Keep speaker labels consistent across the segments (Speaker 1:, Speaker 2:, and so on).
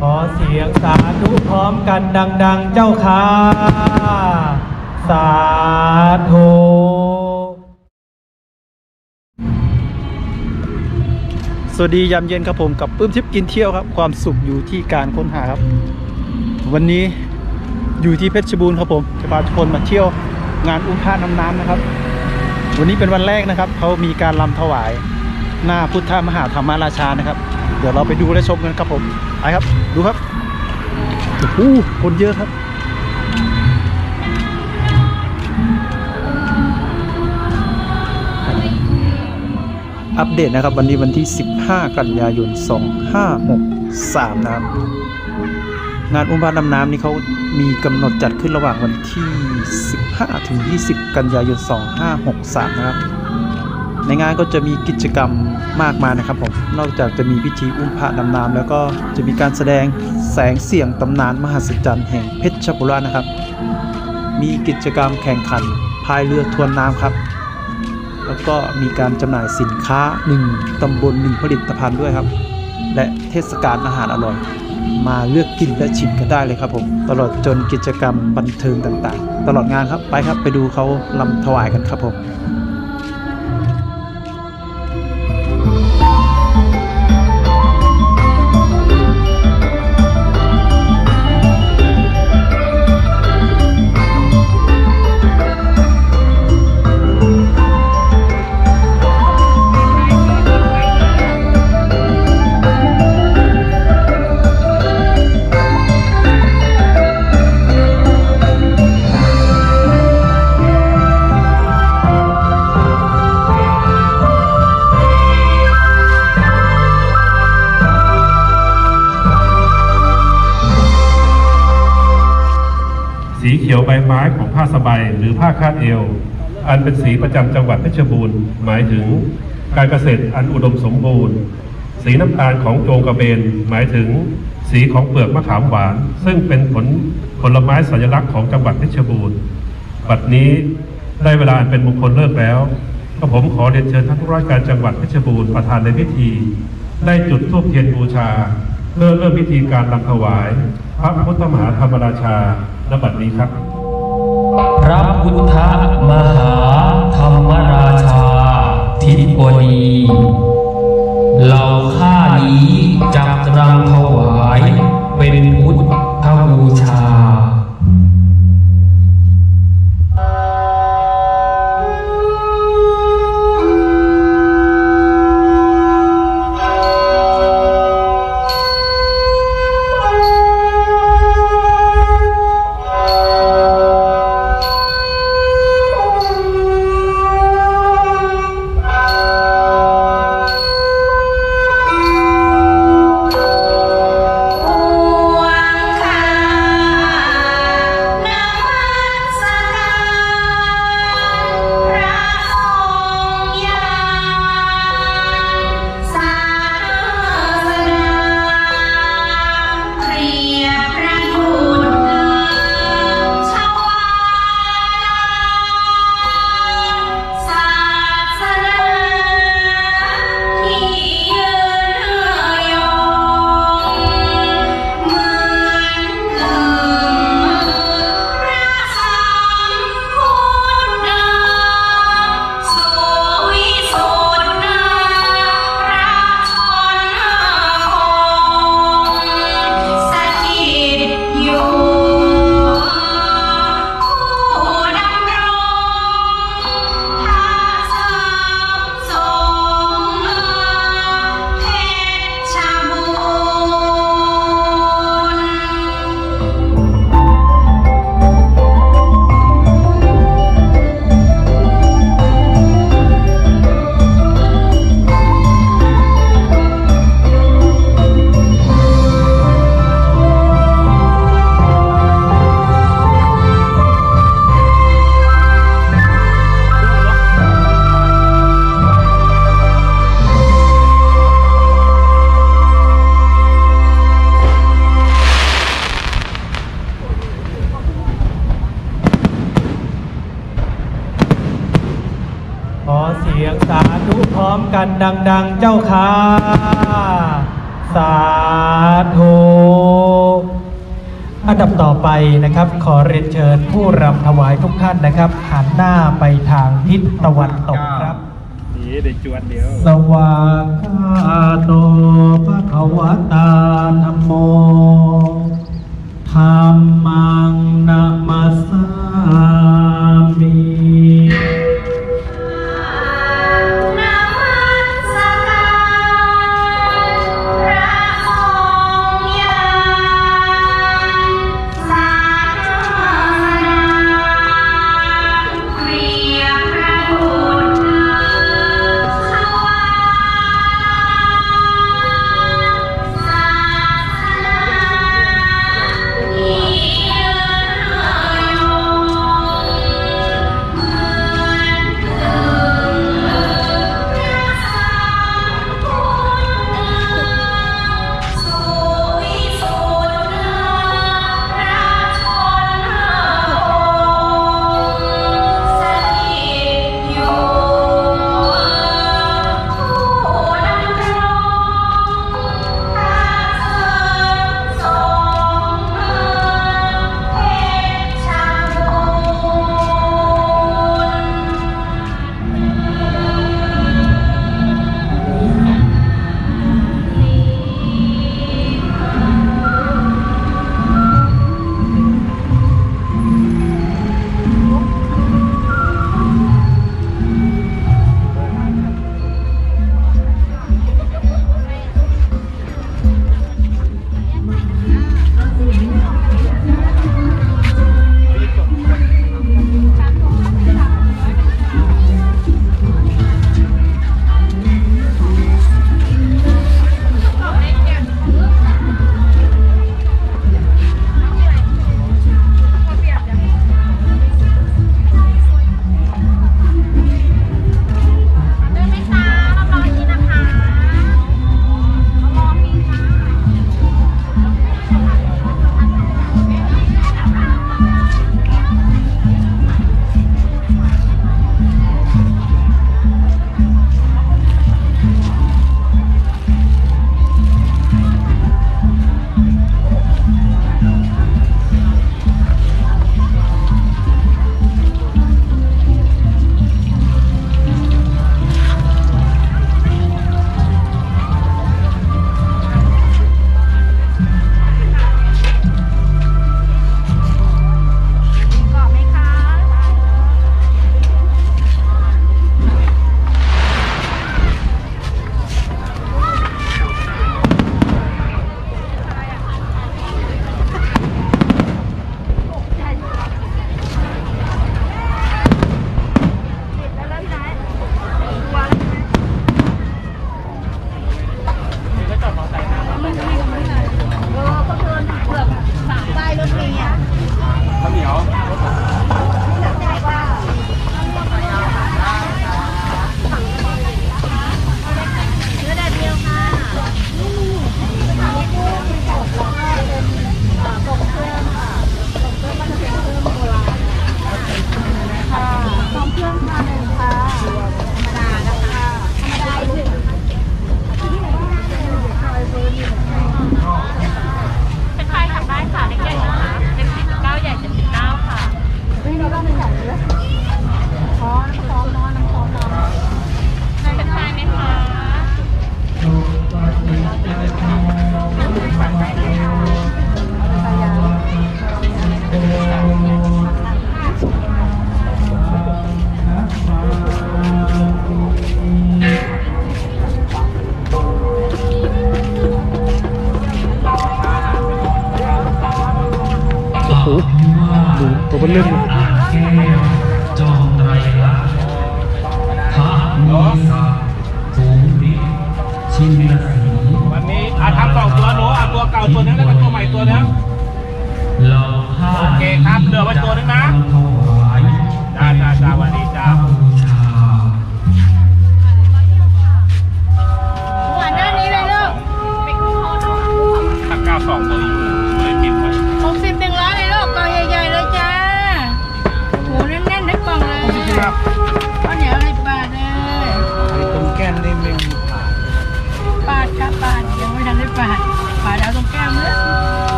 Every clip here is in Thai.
Speaker 1: ข
Speaker 2: อเสียงสาธุพร้อมกันดัง ๆ เจ้าค่ะ สาธุ
Speaker 3: สวัสดียามเย็นครับผมกับปื้มทิพย์กินเที่ยวครับ ความสุขอยู่ที่การค้นหาครับ วันนี้อยู่ที่เพชรบูรณ์ครับผมจะพาทุกคนมาเที่ยวงานอุ้มพระน้ำน้ำนะครับ วันนี้เป็นวันแรกนะครับเขามีการรำถวายหน้าพุทธมหาธรรมราชานะครับ ดี๋ยวเราไปดูและชมกันครับผมไปครับ ดูครับโอ้โหคนเยอะครับอัปเดตนะครับวันนี้วันที่ 15 กันยายน 2563 นะครับ งานอุ้มพระดำน้ำนี่เขามีกำหนดจัดขึ้นระหว่างวันที่ 15 ถึง 20 กันยายน 2563 นะครับ ในงานก็จะมีกิจกรรมมากมายนะครับผมนอกจากจะมีพิธีอุ้มพระดำน้ำแล้วก็จะมีการแสดงแสงเสียงตำนานมหัศจรรย์แห่งเพชรบุรีนะครับ มีกิจกรรมแข่งขันพายเรือทวนน้ำครับ แล้วก็มีการจำหน่ายสินค้า 1ตำบล1ผลิตภัณฑ์ด้วยครับ และเทศกาลอาหารอร่อย มาเลือกกินและชิมกันได้เลยครับผมตลอดจนกิจกรรมบันเทิงต่างๆ ตลอดงานครับไปครับไปดูเขาลำถวายกันครับผม
Speaker 4: ยวใบไม้ของผ้าสบายหรือผ้าคาดเอว อันเป็นสีประจำจังหวัดเพชรบูรณ์หมายถึงการเกษตรอันอุดมสมบูรณ์ สีน้ำตาลของโจงกระเบน หมายถึงสีของเปลือกมะขามหวาน ซึ่งเป็นผลผลไม้สัญลักษณ์ของจังหวัดเพชรบูรณ์บัดนี้ได้เวลาอันเป็นมงคลเลิกแล้วก็ผมขอเรียนเชิญท่านผู้ราชการจังหวัดเพชรบูรณ์ประธานในพิธี ได้จุดธูปเทียนบูชาเพื่อเริ่มพิธีการรำถวาย พระพุทธมหาธรรมราชา ณบัดนี้ครับ
Speaker 1: พระพุทธมหาธรรมราชาทิบดีเหล่าข้านี้จักรังถวาย้อมกั
Speaker 5: น
Speaker 2: ดัง ๆ เจ้าค่ะ สาธุอันดับต่อไปนะครับ ขอเรียนเชิญผู้รำถวายทุกท่านนะครับ หันหน้าไปทางทิศตะวันตกครับ
Speaker 6: นี้ได้จวนเดียว
Speaker 2: สวากาโต
Speaker 1: พระขวตาธรรมโมธรรมังนามาสสา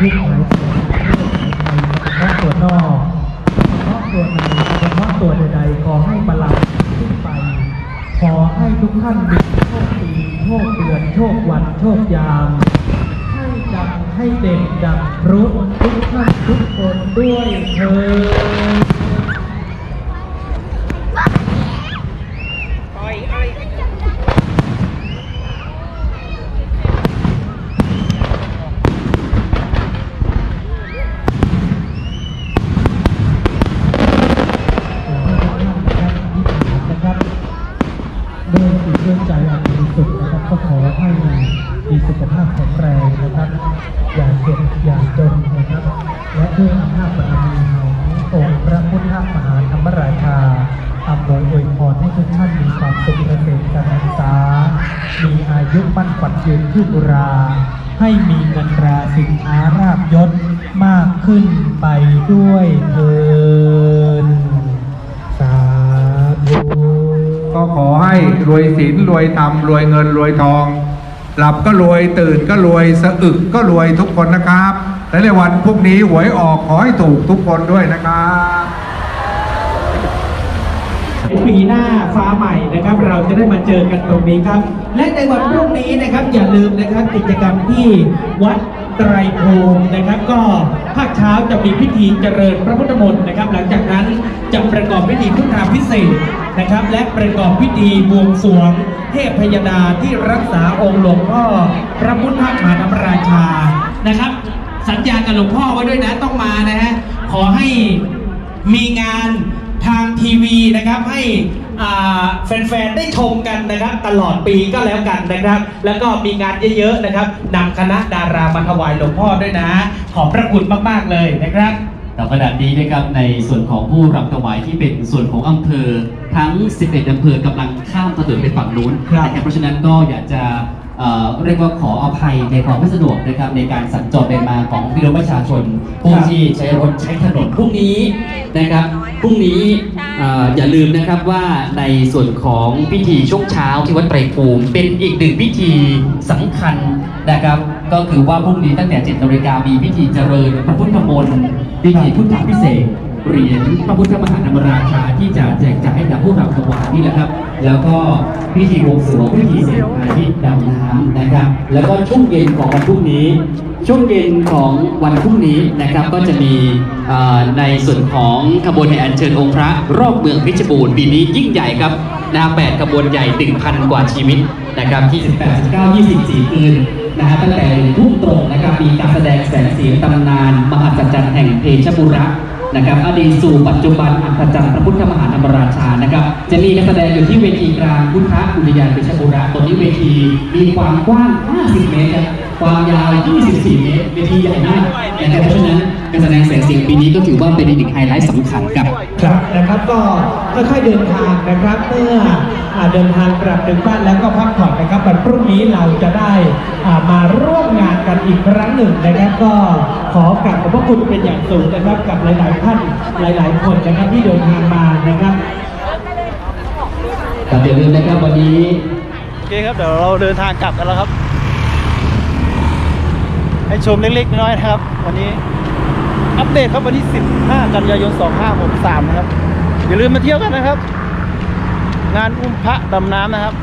Speaker 1: ที่ของเฉ
Speaker 7: พาะส่
Speaker 6: วนนอก
Speaker 7: เฉพาะ
Speaker 6: ส่ว
Speaker 1: นในเฉ
Speaker 6: พาะส่ว
Speaker 1: นใดๆขอให้
Speaker 8: ประ
Speaker 2: หลาดขึ้นไป ขอให้ทุกท่านมีโชคดีโชคเดือนโชควันโชคยามให้ดังให้เด็กดังพรุทุกท่านทุกคนด้วยเธอ ยุมั่นขวัญยืนขึ้นรา ให้มีเงินราสินค้าราบยศมากขึ้นไปด้วยเถินสาธุ
Speaker 9: ก็ขอให้รวยศีลรวยธรรมรวยเงินรวยทอง หลับก็รวยตื่นก็รวยสะอึกก็รวยทุกคนนะครับ และในวันพรุ่งนี้หวยออกขอให้ถูกทุกคนด้วยนะครับ
Speaker 2: ปีหน้าฟ้าใหม่นะครับ เราจะได้มาเจอกันตรงนี้ครับ และในวันพรุ่งนี้นะครับอย่าลืมนะครับกิจกรรมที่วัดไตรภูมินะครับ ก็ภาคเช้าจะมีพิธีเจริญพระพุทธมนต์นะครับ หลังจากนั้นจะประกอบพิธีพุทธาพิเศษนะครับ และประกอบพิธีบวงสรวง เทพพยดาที่รักษาองค์หลวงพ่อพระพุทธมหาธรรมราชานะครับ สัญญากับหลวงพ่อไว้ด้วยนะต้องมานะฮะขอให้มีงาน ทางทีวีนะครับให้อ่าแฟนๆ ได้ชมกันนะครับ ตลอดปีก็แล้วกันนะครับ แล้วก็มีงานเยอะๆนะครับนำคณะดารามาถวายหลวงพ่อด้วยนะ ขอบพระคุณมากๆเลยนะครับ
Speaker 10: แต่ขณะนี้นะครับในส่วนของผู้รับถวายที่เป็นส่วนของอำเภอ ทั้ง 11อำเภอกำลังข้ามถนนไปฝั่งนู้น
Speaker 2: ครับ
Speaker 10: นะครับเพราะฉะนั้นก็อยากจะเอ่อเรียกว่าขออภัยในความไม่สะดวกนะครับในการสัญจรไปมาของพี่น้องประชาชนผู้ที่ใช้รถใช้ถนนพรุ่งนี้นะครับ พรุ่งนี้เอ่ออย่าลืมนะครับว่าในส่วนของพิธีช่วงเช้าที่วัดไตรภูมิ เป็นอีกหนึ่งพิธีสำคัญนะครับ ก็คือว่าพรุ่งนี้ตั้งแต่7นาฬิกามีพิธีเจริญพระพุทธมนต์พิธีพุทธาพิเศษก เหรียญพระพุทธมหาธรรมราชาที่จะแจกจ่ายให้กับผู้รับถวายนี่แหละครับ แล้วก็พิธีบวงสรวงพิธีเสกอาทิตย์ดำน้ำนะครับ แล้วก็ช่วงเย็นของวันพรุ่งนี้ ช่วงเย็นของวันพรุ่งนี้นะครับก็จะมีในส่วนของขบวนแห่อัญเชิญองค์พระรอบเมืองเพชรบูรณ์ปีนี้ยิ่งใหญ่ครับนะแปดขบวนใหญ่1,000กว่าชีวิตนะครับที่18 19 24คืนนะฮะตั้งแต่ทุ่มตรงนะครับมีการแสดงแสงสีตำนาน มหัศจรรย์แห่งเพชรบุรี นะครับอดีตสู่ปัจจุบันอัศจรรย์พระพุทธมหาธรรมราชานะครับ จะมีการแสดงอยู่ที่เวทีกลางพุทธอุทยานเปชรบุรีตรงนี้เวทีมีความกว้าง 50 เมตรครับ ความยาว 24 เมตรเวทีใหญ่มากนะครับเพราะฉะนั้นการแสดงแสงสีปีนี้ก็ถือว่าเป็นอีกหนึ่งไฮไลท์สำคัญครับ
Speaker 2: ครับนะครับก็ค่อยๆเดินทางนะครับเมื่ออ่าเดินทางกลับถึงบ้านแล้วก็พักผ่อนนะครับวันพรุ่งนี้เราจะได้อ่ามาร่วมงานกันอีกครั้งหนึ่งนะครับก็ขอกราบขอบพระคุณเป็นอย่างสูงนะครับกับหลาย ๆ ท่านหลาย ๆ คนนะครับที่เดินทางมานะครับ
Speaker 10: แต่อย่าลืมนะครับวันนี้
Speaker 3: โอเคครับเดี๋ยวเราเดินทางกลับกันแล้วครับ ให้ชมเล็กๆน้อยๆนะครับ วันนี้อัปเดตครับวันที่ 15 กันยายน 2563 นะครับ อย่าลืมมาเที่ยวกันนะครับ งานอุ้มพระดำน้ำนะครับ